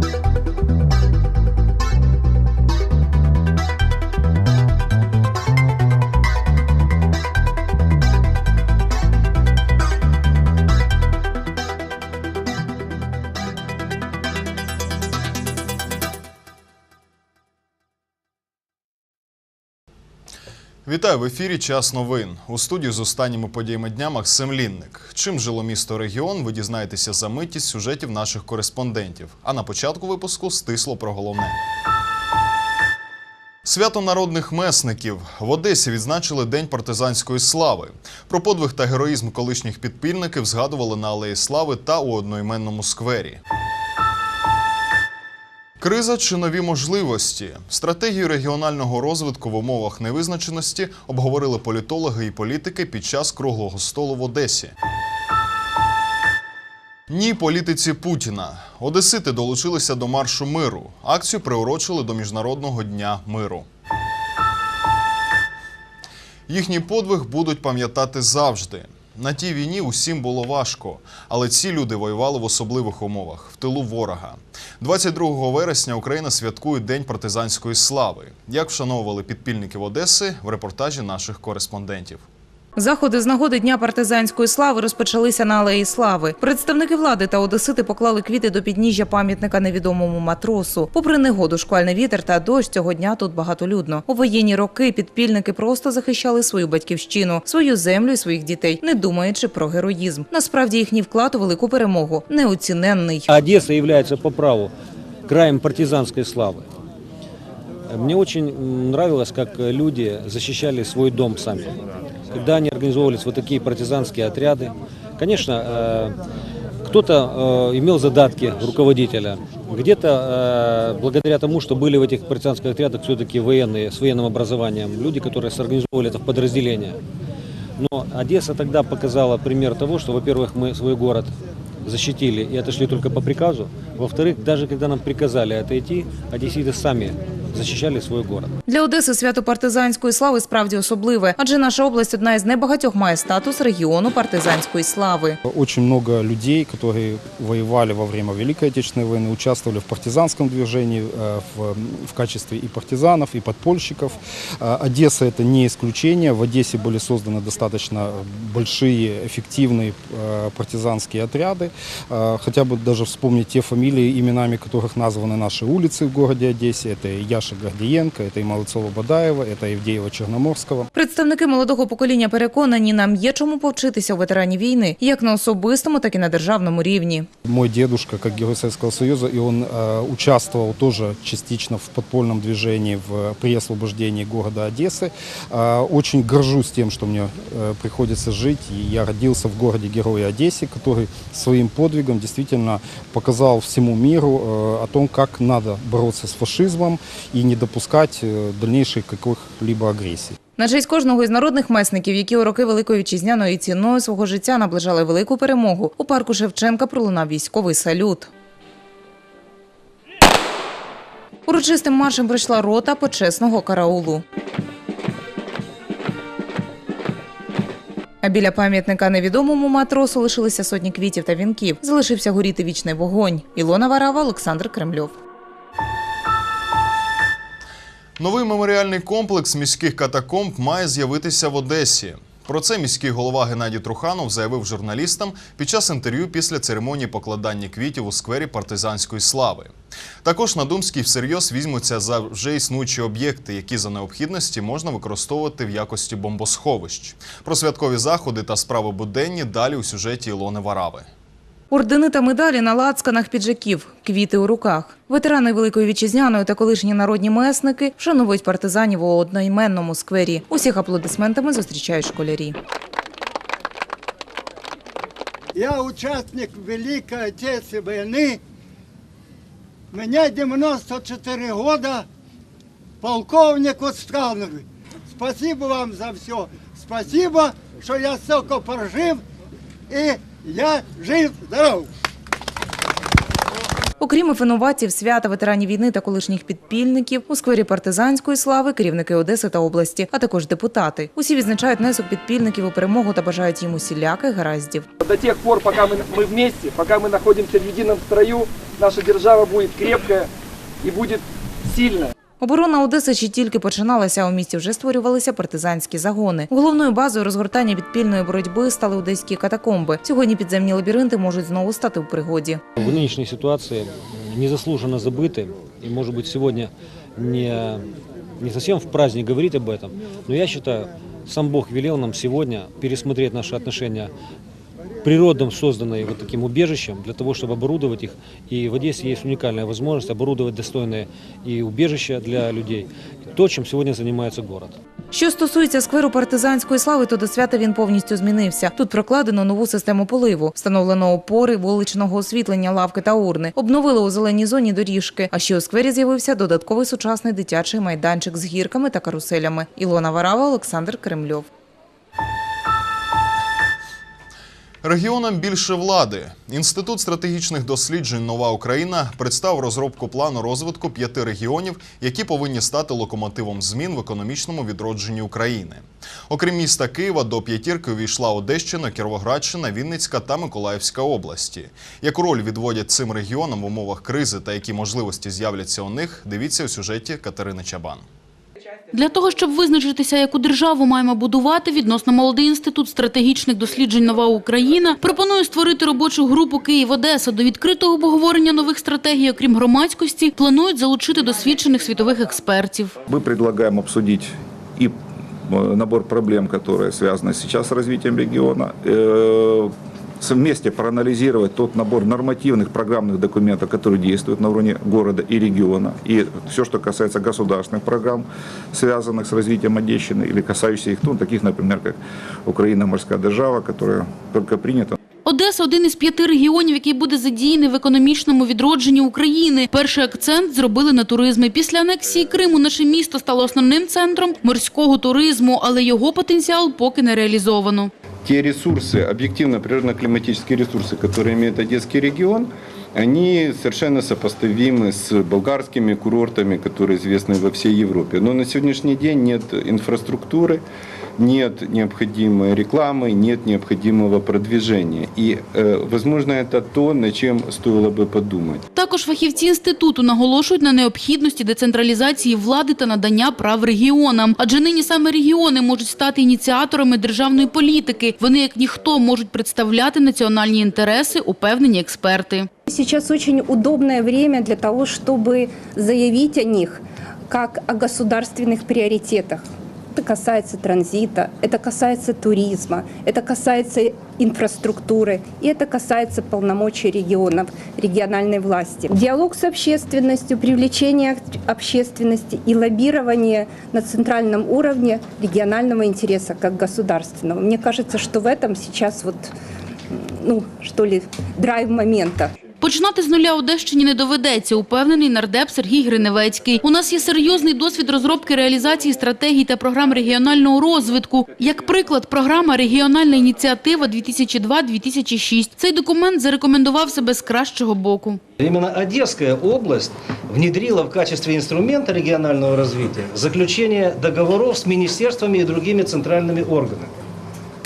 Thank you. Вітаю в ефірі. Час новин у студії з останніми подіями дня Максим Лінник. Чим жило місто регіон? Ви дізнаєтеся за мить сюжетів наших кореспондентів. А на початку випуску стисло про головне. Свято народних месників в Одесі відзначили День партизанської слави. Про подвиг та героїзм колишніх підпільників згадували на Алеї Слави та у одноіменному сквері. Криза чи нові можливості? Стратегію регіонального розвитку в умовах невизначеності обговорили політологи і політики під час круглого столу в Одесі. Ні політиці Путіна. Одесити долучилися до маршу миру. Акцію приурочили до Міжнародного дня миру. Їхній подвиг будуть пам'ятати завжди. На тій війні усім було важко, але ці люди воювали в особливих умовах в тилу ворога. 22 вересня Україна святкує День партизанської слави. Як вшановували підпільників Одеси в репортажі наших кореспондентів. Заходи з нагоди Дня партизанської слави розпочалися на Алеї Слави. Представники влади та одесити поклали квіти до підніжжя пам'ятника невідомому матросу. Попри негоду, шквальний вітер та дощ цього дня тут багатолюдно. У воєнні роки підпільники просто захищали свою батьківщину, свою землю і своїх дітей, не думаючи про героїзм. Насправді їхній вклад у велику перемогу неоціненний. Одесса является по праву краем партизанской славы. Мне очень нравилось, э, люди защищали свой дом сами Когда они организовывались вот такие партизанские отряды, конечно, э, кто-то э, имел задатки руководителя, где-то э, благодаря тому, что были в этих партизанских отрядах все-таки военные, с военным образованием, люди, которые сорганизовывали это в подразделения. Но Одесса тогда показала пример того, что, во-первых, мы свой город защитили и отошли только по приказу. Во-вторых, даже когда нам приказали отойти, одесситы сами защищали свой город. Для Одеси свято партизанської слави справді особливе, адже наша область одна із небагатьох має статус регіону партизанської слави. Очень много людей, которые воевали во время Великой Отечественной войны, участвовали в партизанском движении э, в, в качестве и партизанов, и подпольщиков. Э, Одесса это не исключение. В Одессе были созданы достаточно большие, эффективные э, партизанские отряды. Э, Хотя бы даже вспомнить те фамилии, именами которых названы наши улицы в городе Одессе. Это и Яша Гордиенко, это и Молодцова Бадаева, это Евдеева Черноморского. Представники молодого покоління переконані, нам є чому повчитися у ветеранів війни, як на особистому, так і на державному рівні. Мой дедушка, как герой Советского Союза, и он э, участвовал тоже частично в подпольном движении в, при освобождении города Одессы. Э, очень горжусь тем, что мне э, приходится жить, и я родился в городе Героя Одессе, который своим подвигом действительно показал всему миру э, о том, как надо бороться с фашизмом и не допускать э, дальнейшей каких-либо агрессий. На честь кожного із народних месників, які у роки Великої Вітчизняної ціною свого життя наближали велику перемогу, у парку Шевченка пролунав військовий салют. Урочистим маршем прийшла рота почесного караулу. А біля пам'ятника невідомому матросу лишилися сотні квітів та вінків. Залишився горіти вічний вогонь. Ілона Варава, Олександр Кремльов. Новий меморіальний комплекс міських катакомб має з'явитися в Одесі. Про це міський голова Геннадій Труханов заявив журналістам під час інтерв'ю після церемонії покладання квітів у сквері партизанської слави. Також на Думській всерйоз візьмуться за вже існуючі об'єкти, які за необхідності можна використовувати в якості бомбосховищ. Про святкові заходи та справи буденні далі у сюжеті Ілони Варави. Ордени та медалі на лацканах піджаків, квіти у руках. Ветерани Великої Вітчизняної та колишні народні месники вшановують партизанів у одноіменному сквері. Усіх аплодисментами зустрічають школярі. Я участник Великой Отечественной войны. Мне 94 года, полковник Установый. Спасибо вам за все. Спасибо, что я столько прожив, и я жив-здоров. Окрім інновацій, свята ветеранів війни та колишніх підпільників у сквері партизанської слави керівники Одеси та області, а також депутати. Усі відзначають внесок підпільників у перемогу та бажають їм усіляких гараздів. До тех пор, пока мы, мы вместе, пока мы находимся в едином строю наша держава будет крепкая и будет сильная. Оборона Одеси ще тільки починалася. У місті вже створювалися партизанські загони. Головною базою розгортання відпільної боротьби стали одеські катакомби. Сьогодні підземні лабіринти можуть знову стати у пригоді. В нынешней ситуации незаслуженно забыты, и, может быть, сегодня не, не совсем в праздник говорить об этом, но я считаю, сам Бог велел нам сегодня пересмотреть наши отношения к природам, созданные вот таким убежищем, для того, чтобы оборудовать их. И в Одессе есть уникальная возможность оборудовать достойные и убежища для людей. То, чем сегодня занимается город. Що стосується скверу партизанської слави, то до свята він повністю змінився. Тут прокладено нову систему поливу, встановлено опори, вуличного освітлення, лавки та урни. Обновили у зеленій зоні доріжки. А ще у сквері з'явився додатковий сучасний дитячий майданчик з гірками та каруселями. Ілона Варава, Олександр Кремльов. Регіонам більше влади. Інститут стратегічних досліджень Нова Україна представив розробку плану розвитку п'яти регіонів, які повинні стати локомотивом змін в економічному відродженні України. Окрім міста Києва, до п'ятірки увійшла Одещина, Кіровоградщина, Вінницька та Миколаївська області. Яку роль відводять цим регіонам в умовах кризи та які можливості з'являться у них, дивіться у сюжеті Катерини Чабан. Для того, щоб визначитися, яку державу маємо будувати, відносно молодий інститут стратегічних досліджень «Нова Україна» пропонує створити робочу групу Київ-Одеса. До відкритого обговорення нових стратегій, окрім громадськості, планують залучити досвідчених світових експертів. Мы предлагаем обсудить и э, набор проблем, которые связаны сейчас с развитием региона, э, с- вместе проанализировать тот набор нормативных программных документов, которые действуют на уровне города и региона, и все, что касается государственных программ, связанных с развитием Одещины, или касающихся их, ну, таких, например, как Украина морская держава, которая только принята Одеса – один із п'яти регіонів, який буде задіяний в економічному відродженні України. Перший акцент зробили на туризмі. Після анексії Криму наше місто стало основним центром морського туризму, але його потенціал поки не реалізовано. те ресурсы, объективно природно-климатические ресурсы, которые имеет Одесский регион, они совершенно сопоставимы с болгарскими курортами, которые известны во всей Европе. Но на сегодняшний день нет инфраструктуры, нет необходимой рекламы, нет необходимого продвижения. И, э, возможно, это то, над чем стоило бы подумать. Також фахівці інституту наголошують на необхідності децентралізації влади та надання прав регіонам. Адже нині саме регіони можуть стати ініціаторами державної політики. Вони, як ніхто, можуть представляти національні інтереси, упевнені експерти. Сейчас очень удобное время для того, чтобы заявить о них как о государственных приоритетах. Это касается транзита, это касается туризма, это касается инфраструктуры, и это касается полномочий регионов, региональной власти. Диалог с общественностью, привлечение общественности и лоббирование на центральном уровне регионального интереса как государственного. Мне кажется, что в этом сейчас вот, ну, что ли, драйв момента. Починати з нуля Одещині не доведеться, упевнений нардеп Сергій Гриневецький. У нас є серйозний досвід розробки реалізації стратегій та програм регіонального розвитку. Як приклад, програма «Регіональна ініціатива 2002-2006». Цей документ зарекомендував себе з кращого боку. Именно Одесская область внедрила в качестве инструмента регионального развития заключение договоров с министерствами и другими центральными органами.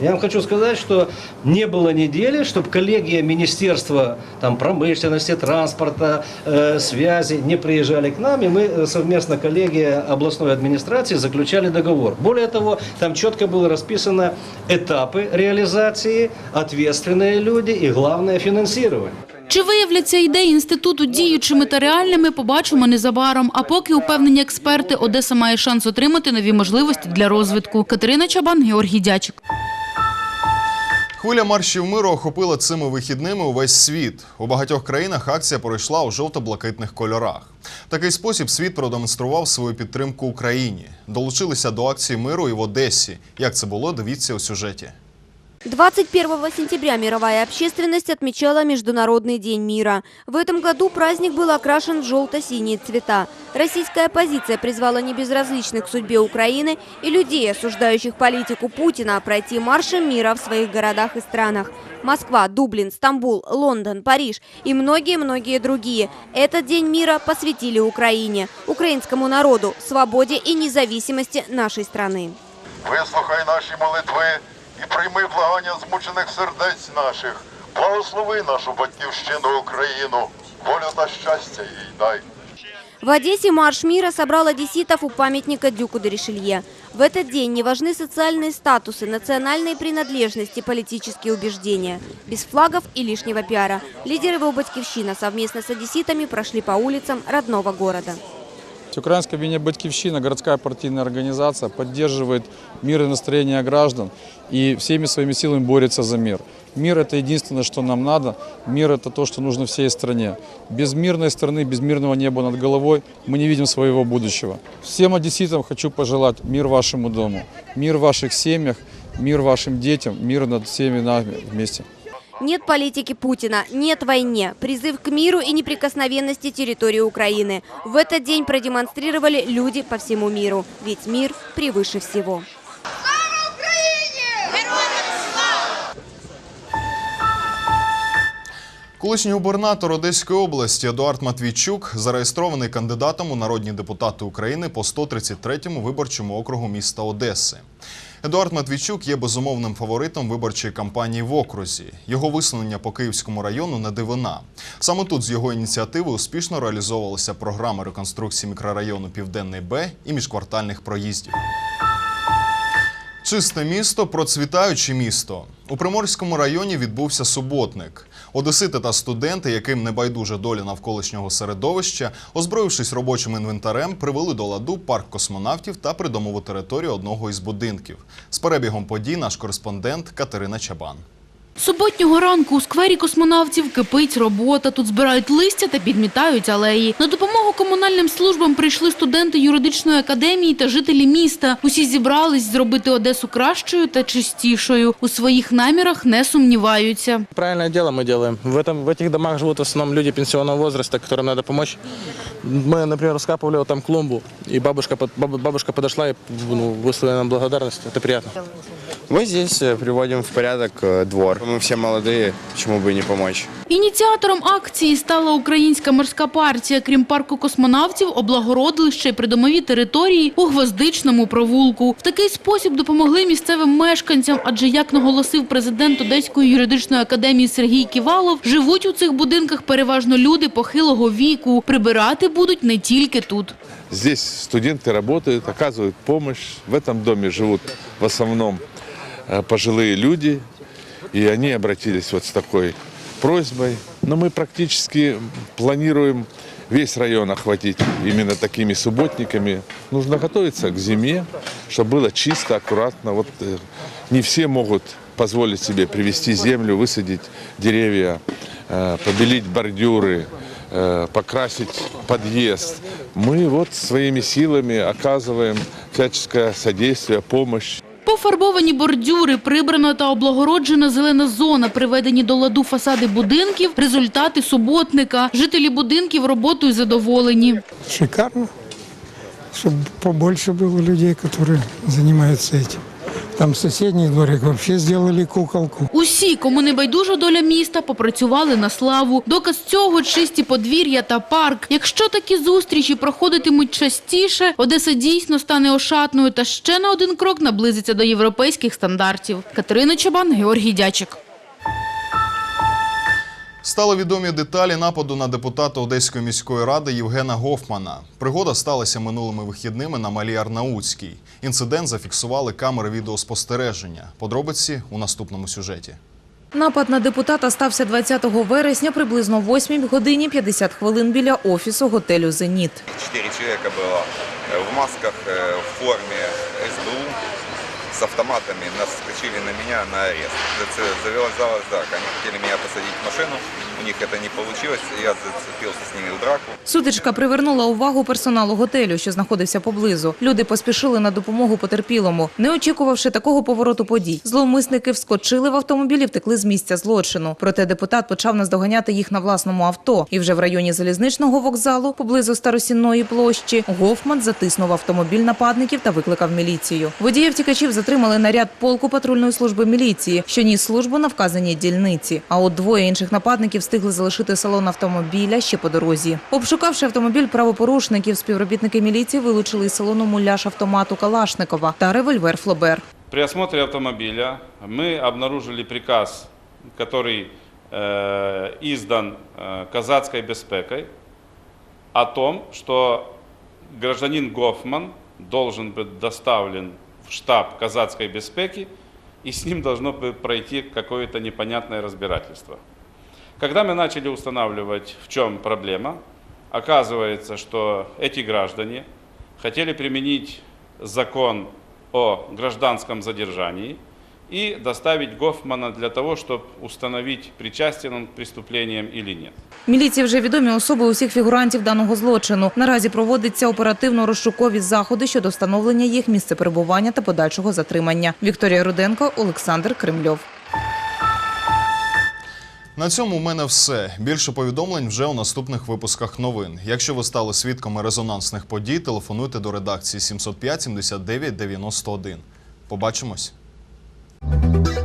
Я вам хочу сказать, что не было недели, чтобы коллегия Министерства там, промышленности, транспорта, э, связи не приезжали к нам, и мы э, совместно, коллегия областной администрации, заключали договор. Более того, там четко было расписано этапы реализации, ответственные люди и главное финансирование. Чи виявляться ідеї інституту діючими та реальними, побачимо незабаром. А поки упевнені експерти, Одеса має шанс отримати нові можливості для розвитку. Катерина Чабан, Георгій Дячик. Хвиля маршів миру охопила цими вихідними увесь світ. У багатьох країнах акція пройшла у жовто-блакитних кольорах. Такий спосіб світ продемонстрував свою підтримку Україні. Долучилися до акції миру і в Одесі. Як це було, дивіться у сюжеті. 21 сентября мировая общественность отмечала Международный день мира. В этом году праздник был окрашен в желто-синие цвета. Российская оппозиция призвала небезразличных к судьбе Украины и людей, осуждающих политику Путина, пройти маршем мира в своих городах и странах. Москва, Дублин, Стамбул, Лондон, Париж и многие-многие другие. Этот день мира посвятили Украине, украинскому народу, свободе и независимости нашей страны. Вислухай наші молитви і прийми благання змучених сердець наших. Благослови нашу батьківщину Україну. долю та щастя їй дай. В Одессе марш мира собрал одесситов у памятника Дюку де Ришелье. В этот день не важны социальные статусы, национальные принадлежности, политические убеждения. Без флагов и лишнего пиара. Лидеры его батькивщина совместно с одесситами прошли по улицам родного города. Украинская объединение «Батькивщина», городская партийная организация, поддерживает мир и настроение граждан и всеми своими силами борется за мир. Мир – это единственное, что нам надо. Мир – это то, что нужно всей стране. Без мирной страны, без мирного неба над головой мы не видим своего будущего. Всем одесситам хочу пожелать мир вашему дому, мир в ваших семьях, мир вашим детям, мир над всеми нами вместе. Нет политики Путина, нет войне. Призыв к миру и неприкосновенности территории Украины. В этот день продемонстрировали люди по всему миру. Ведь мир превыше всего. Колишній губернатор Одеської області Едуард Матвійчук зареєстрований кандидатом у народні депутати України по 133-му виборчому округу міста Одеси. Едуард Матвійчук є безумовним фаворитом виборчої кампанії в окрузі. Його висунення по Київському району не дивина. Саме тут з його ініціативи успішно реалізовувалася програма реконструкції мікрорайону Південний Б і міжквартальних проїздів. Чисте місто, процвітаюче місто. У Приморському районі відбувся суботник. Одесити та студенти, яким не байдуже доля навколишнього середовища, озброївшись робочим інвентарем, привели до ладу парк космонавтів та придомову територію одного із будинків. З перебігом подій наш кореспондент Катерина Чабан. Суботнього ранку у сквері космонавтів кипить робота. Тут збирають листя та підмітають алеї. На допомогу комунальним службам прийшли студенти юридичної академії та жителі міста. Усі зібрались зробити Одесу кращою та чистішою. У своїх намірах не сумніваються. Правильное дело мы делаем. В, этом, в этих домах живут в основном люди пенсионного возраста, которым надо помочь. Мы, например, раскапывали вот там клумбу, и бабушка, под- баб- бабушка подошла и ну, выслала нам благодарность. Это приятно. Мы здесь э, приводим в порядок э, двор. Мы все молодые, почему бы и не помочь? Ініціатором акції стала Українська морська партія. Крім парку космонавтів, облагородили ще й придомові території у Гвоздичному провулку. В такий спосіб допомогли місцевим мешканцям, адже, як наголосив президент Одеської юридичної академії Сергій Ківалов, живуть у цих будинках переважно люди похилого віку. Прибирати будуть не тільки тут. Здесь студенты работают, оказывают помощь. В этом доме живут в основном э, пожилые люди, и они обратились вот с такой просьбой. Но мы практически планируем весь район охватить именно такими субботниками. Нужно готовиться к зиме, чтобы было чисто, аккуратно. Вот э, не все могут позволить себе привести землю, высадить деревья, э, побелить бордюры, э, покрасить подъезд. Мы вот своими силами оказываем всяческое содействие, помощь. Пофарбовані бордюри, прибрана та облагороджена зелена зона, приведені до ладу фасади будинків, результати суботника. Жителі будинків роботою задоволені. Шикарно, чтобы побольше было людей, которые занимаются этим. Там соседний дворик вообще сделали куколку. Усі, кому не байдужа доля міста, попрацювали на славу. Доказ цього – чисті подвір'я та парк. Якщо такі зустрічі проходитимуть частіше, Одеса дійсно стане ошатною та ще на один крок наблизиться до європейських стандартів. Катерина Чабан, Георгій Дячик. Стали відомі деталі нападу на депутата Одеської міської ради Євгена Гофмана. Пригода сталася минулими вихідними на Малій Арнаутській. Інцидент зафіксували камери відеоспостереження. Подробиці у наступному сюжеті. Напад на депутата стався 20 вересня приблизно о 8 годині 50 хвилин біля офісу готелю «Зеніт». Четыре человека было э, в масках, э, в форме СБУ с автоматами наскочили на меня на арест. Завязалось так, они хотели меня посадить в машину, у них это не получилось, я зацепился с ними в драку. Сутичка привернула увагу персоналу готелю, що знаходився поблизу. Люди поспішили на допомогу потерпілому. Не очікувавши такого повороту подій, зловмисники вскочили в автомобіль і втекли з місця злочину. Проте депутат почав наздоганяти їх на власному авто. І вже в районі залізничного вокзалу, поблизу Старосінної площі, Гофман затиснув автомобіль нападників та викликав міліцію. Водіїв втікачів затримали наряд полку патрульної служби міліції, що ніс службу на вказаній дільниці. А от двоє інших нападників встигли залишити салон автомобіля ще по дорозі. Обшукавши автомобіль правопорушників, співробітники міліції вилучили із салону муляж автомату Калашникова та револьвер Флобер. При осмотре автомобиля мы обнаружили приказ, который э, издан э, казацкой беспекой о том, что гражданин Гофман должен быть доставлен штаб казацкой беспеки, и с ним должно пройти какое-то непонятное разбирательство. Когда мы начали устанавливать, в чем проблема, оказывается, что эти граждане хотели применить закон о гражданском задержании и доставить Гофмана для того, чтобы установить, причастен он к преступлениям или нет. Міліції вже відомі особи усіх фігурантів даного злочину. Наразі проводяться оперативно-розшукові заходи щодо встановлення їх місце перебування та подальшого затримання. Вікторія Руденко, Олександр Кремльов. На цьому у мене все. Більше повідомлень вже у наступних випусках новин. Якщо ви стали свідками резонансних подій, телефонуйте до редакції 705 79 91. Побачимось. Thank you.